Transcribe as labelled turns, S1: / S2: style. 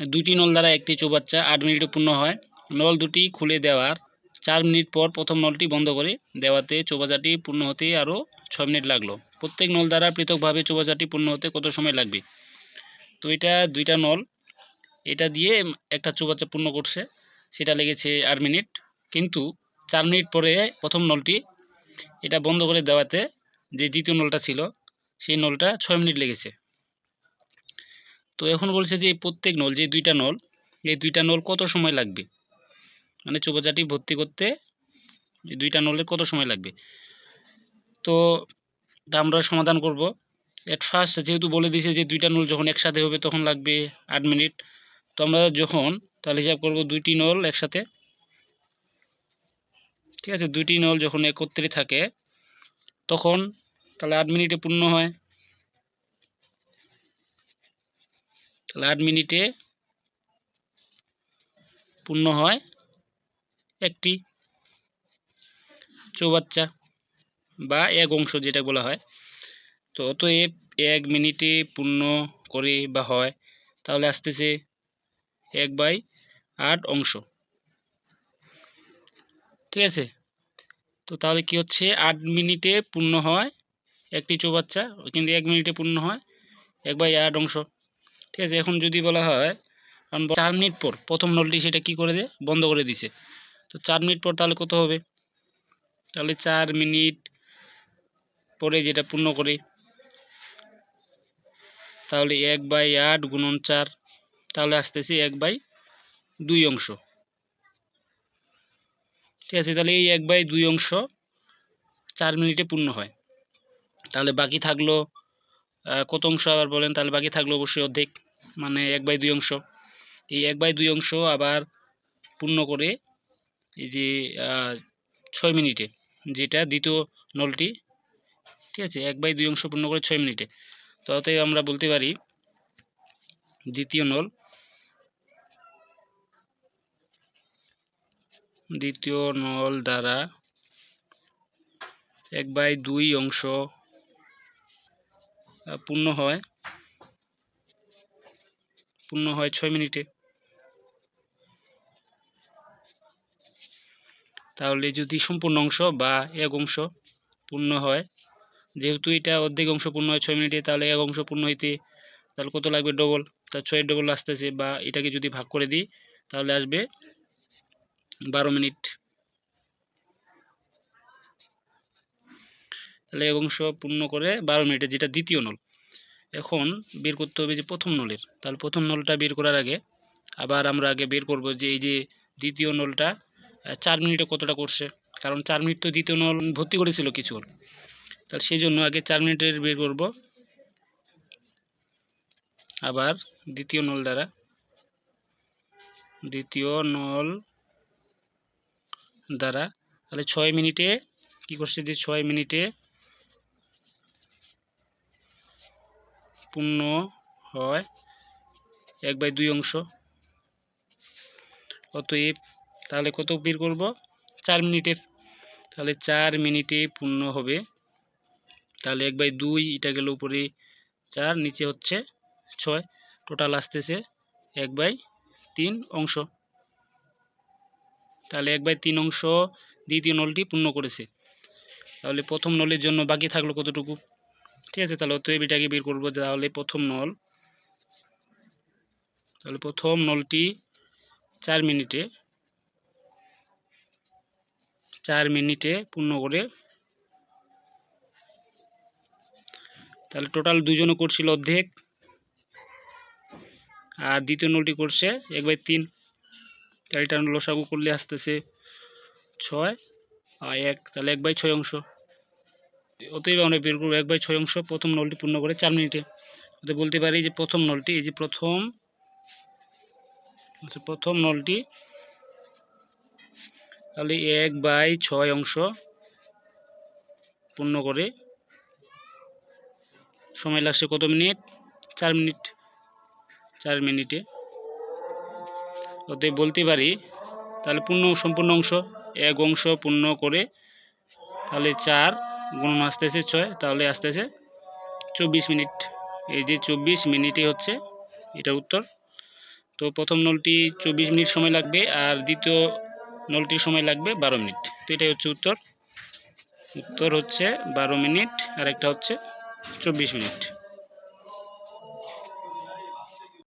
S1: দুটি নল দ্বারা একটি চৌবাচ্চা আট মিনিটে পূর্ণ হয়। নল দুটি খুলে দেওয়ার চার মিনিট পর প্রথম নলটি বন্ধ করে দেওয়াতে চৌবাচ্চাটি পূর্ণ হতে আরও ছয় মিনিট লাগল। প্রত্যেক নল দ্বারা পৃথকভাবে চৌবাচ্চাটি পূর্ণ হতে কত সময় লাগবে? তো এটা দুইটা নল। এটা দিয়ে একটা চৌবাচ্চা পূর্ণ করছে, সেটা লেগেছে আট মিনিট। কিন্তু চার মিনিট পরে প্রথম নলটি এটা বন্ধ করে দেওয়াতে যে দ্বিতীয় নলটা ছিল, সেই নলটা ছয় মিনিট লেগেছে। তো এখন বলছে যে প্রত্যেক নল, যে দুইটা নল, এই দুইটা নল কত সময় লাগবে? মানে চৌবাচ্চাটি ভর্তি করতে এই দুইটা নলের কত সময় লাগবে? তো তা আমরা সমাধান করব। এট ফার্স্ট যেহেতু বলে দিয়েছে যে দুইটা নল যখন একসাথে হবে তখন লাগবে আট মিনিট। তো আমরা যখন তাহলে হিসাব করব দুইটি নল একসাথে। ঠিক আছে, দুইটি নল যখন একত্রে থাকে, তখন তাহলে আট মিনিটে পূর্ণ হয়। তাহলে আট মিনিটে পূর্ণ হয় একটি চৌবাচ্চা বা এক অংশ যেটা বলা হয়। তো অতএব এক মিনিটে পূর্ণ করে বা হয়, তাহলে আসতেছে এক বাই আট অংশ। ঠিক আছে? তো তাহলে কি হচ্ছে? আট মিনিটে পূর্ণ হয় একটি চৌবাচ্চা, কিন্তু এক মিনিটে পূর্ণ হয় এক বাই আট অংশ। ঠিক আছে, এখন যদি বলা হয়, কারণ চার মিনিট পর প্রথম নলটি সেটা কি করে দেয়? বন্ধ করে দিছে। তো চার মিনিট পর তাহলে কত হবে? তাহলে চার মিনিট পরে যেটা পূর্ণ করে, তাহলে এক বাই আট গুণন চার, তাহলে আসতেছি এক বাই দুই অংশ। ঠিক আছে, তাহলে এই এক বাই দুই অংশ চার মিনিটে পূর্ণ হয়। তাহলে বাকি থাকল কত অংশ আবার বলেন, তাহলে বাকি থাকল অবশ্যই অর্ধেক মানে এক বাই দুই অংশ। এই এক বাই দুই অংশ আবার পূর্ণ করে এই যে ছয় মিনিটে, যেটা দ্বিতীয় নলটি, ঠিক আছে, এক বাই দুই অংশ পূর্ণ করে ছয় মিনিটে। তো অতএব আমরা বলতে পারি, দ্বিতীয় নল দ্বিতীয় নল দ্বারা এক বাই দুই অংশ পূর্ণ হয়। পূর্ণ হয় ছয় মিনিটে। তাহলে যদি সম্পূর্ণ অংশ বা এক অংশ পূর্ণ হয়, যেহেতু এটা অর্ধেক অংশ পূর্ণ হয় ছয় মিনিটে, তাহলে এক অংশ পূর্ণ হইতে তাহলে কত লাগবে ডবল তার ছয়ের ডবল আসতেছে বা এটাকে যদি ভাগ করে দিই, তাহলে আসবে বারো মিনিট। তাহলে এক অংশ পূর্ণ করে বারো মিনিটে, যেটা দ্বিতীয় নল। এখন বের করতে হবে যে প্রথম নলের। তাহলে প্রথম নলটা বের করার আগে আবার আমরা আগে বের করব যে এই যে দ্বিতীয় নলটা চার মিনিটে কতটা করছে? কারণ চার মিনিট তো দ্বিতীয় নল ভর্তি করেছিল কিছু তাহলে সেই জন্য আগে চার মিনিটের বের করব। আবার দ্বিতীয় নল দ্বারা। দ্বিতীয় নল দ্বারা। তাহলে ছয় মিনিটে কি করছে যে ছয় মিনিটে পূর্ণ হয় এক বাই দুই অংশ। অতএব তাহলে কত বের করব? চার মিনিটের। তাহলে চার মিনিটে পূর্ণ হবে। তাহলে এক বাই দুই, এটা গেল উপরে চার, নিচে হচ্ছে ছয়। টোটাল আসতেছে এক বাই তিন অংশ। তাহলে এক বাই তিন অংশ দ্বিতীয় নলটি পূর্ণ করেছে। তাহলে প্রথম নলের জন্য বাকি থাকল কতটুকু? ঠিক আছে, তাহলে অতএব এটাকে বের করব, তাহলে প্রথম নল। তাহলে প্রথম নলটি চার মিনিটে চার মিনিটে পূর্ণ করে। তাহলে টোটাল দুজনে করছিল অর্ধেক। আর দ্বিতীয় নলটি করছে এক বাই তিন। তাহলে এটা লসাগু করলে আসতেছে ছয়, আর এক, তাহলে এক বাই ছয় অংশ। অতএব আমরা বের করব এক বাই ছয় অংশ, প্রথম নলটি পূর্ণ করে চার মিনিটে। অতএব বলতে পারি যে প্রথম নলটি, এই যে প্রথম আচ্ছা প্রথম নলটি, তাহলে এক বাই ছয় অংশ পূর্ণ করে, সময় লাগছে কত মিনিট? চার মিনিট, চার মিনিটে। অতএব বলতে পারি, তাহলে পূর্ণ, সম্পূর্ণ অংশ, এক অংশ পূর্ণ করে, তাহলে চার গুণন আসতেছে ছয়, তাহলে আসতেছে চব্বিশ মিনিট। এই যে চব্বিশ মিনিটই হচ্ছে, এটা উত্তর। তো প্রথম নলটি চব্বিশ মিনিট সময় লাগবে আর দ্বিতীয় নলটির সময় লাগবে বারো মিনিট। তো এটাই হচ্ছে উত্তর। উত্তর হচ্ছে বারো মিনিট আর একটা হচ্ছে চব্বিশ মিনিট।